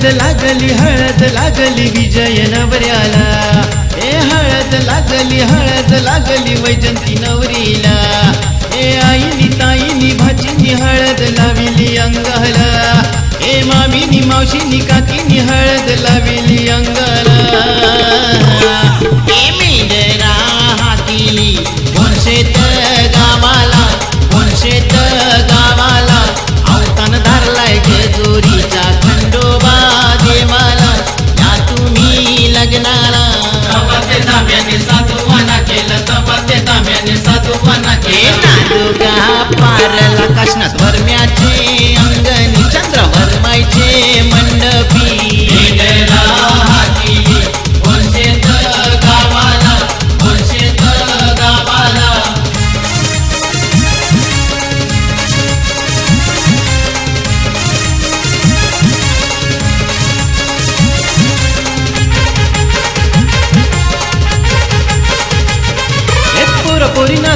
हळद लागली हळद लागली विजय नवऱ्याला. ए हळद लागली हळद लागली वैजंती नवरीला. ए आईनी ताईनी भाचीनी हळद लाविली अंगाला. ए मामीनी मावशीनी काकीनी हळद लाविली अंगाला. वर्षेत गावाला वर्षेत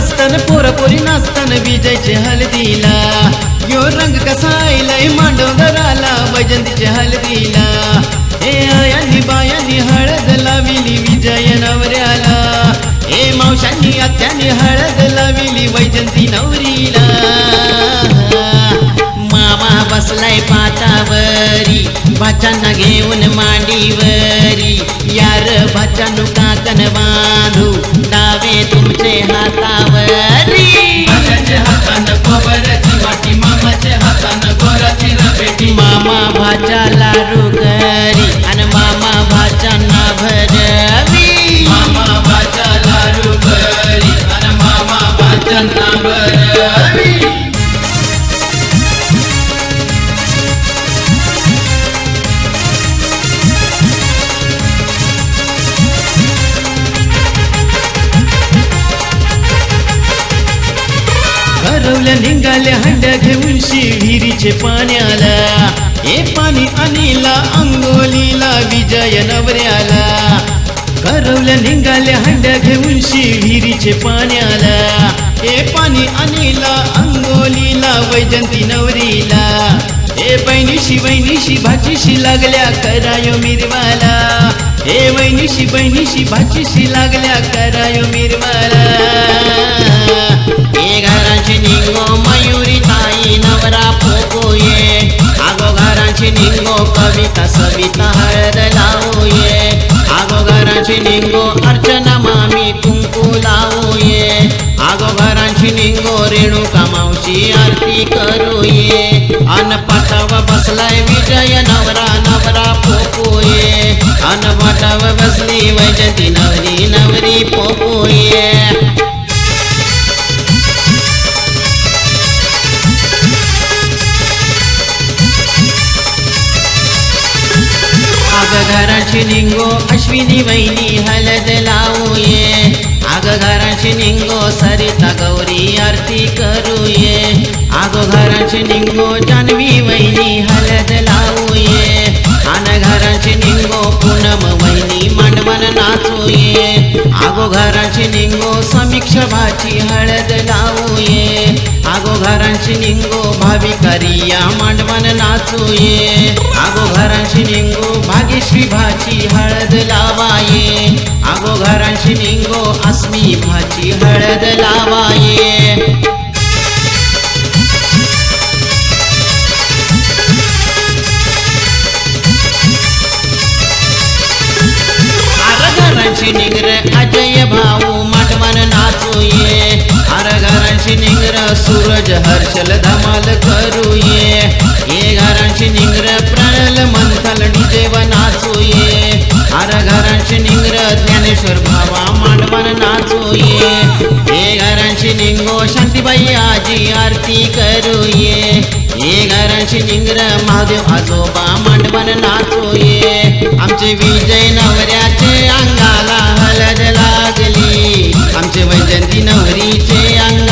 नाचतान पोरापोरी नाचतान विजयचे हलदीला यो रंग कसा आईलाय मांडवदराला वैजंतीचे हलदीला हे आयांनी बायांनी हळद लाविली विजय नवऱ्याला. हे मावशांनी आत्यानी हळद लाविली वैजंती नवरीला. मामा बसलाय पा बचन घेऊन मांडीवरी यार भाच्यानु काकन बांधू डावे तुमचे हातावरी. घरवल्या निघाल्या हंड्या घेऊन विहिरीचे पाण्याला हे पाणी अनिला अंगोलीला विजय नवऱ्याला. करवल्या निघाल्या हंड्या घेऊन विहिरीचे पाण्याला हे पाणी अनिला अंगोलीला वैजंती नवरीला. हे बहिणीशी बहिणीशी भाजीशी लागल्या करायो मिरवाला. हे बहिणीशी बहिणीशी भाचीशी लागल्या करायो मिरवाला हे घराची निंगो मयुरी ताई नवरा पोकोये आगो घराची निंगो कविता सविता हळद लावूये. आगो घराची निंगो अर्चना मामी कुंकू लावूये. आगो घराची निंगो रेणुका मावशी आरती करूये. अन पाटाव बसलाय विजय नवरा वजती नवरी नवरी पोपोये। आग घराची निंगो अश्विनी वहिनी हलद लावूये। आग घराची निंगो सरिता गौरी आरती करूये। आग घराची निंगो जान्हवी वहिनी हलद लावू नाचू ये आगो घरांची निंगो समीक्ष भाची हळद लावूये. आगो घरांची निंगो भावी करिया मांडवन नाचू ये आगो घरांची निंगो भाग्यश्री भाची हळद लावाये. आगो घरांची निंगो अस्मी भाची हळद लावाये. ये घरांशी निंगर अजय भाऊ मटमन नाचू ये अर घरांशी निंगर सूरज हर्षल धमाल करूये. ये घराची निंगर प्रणल मंथल डिजेव नाचूये. अर घरांशी निंगर ज्ञानेश्वर भावा मांडवन नाचूये. हे घरांशी निंगो शांतीबाई आजी आरती करूये. हे घराची निंगर महादेव आजोबा मांडवन नाचूये. आमचे विजय नवऱ्याचे अंगाला हलद लागली. आमचे वैजंती नवरीचे अंग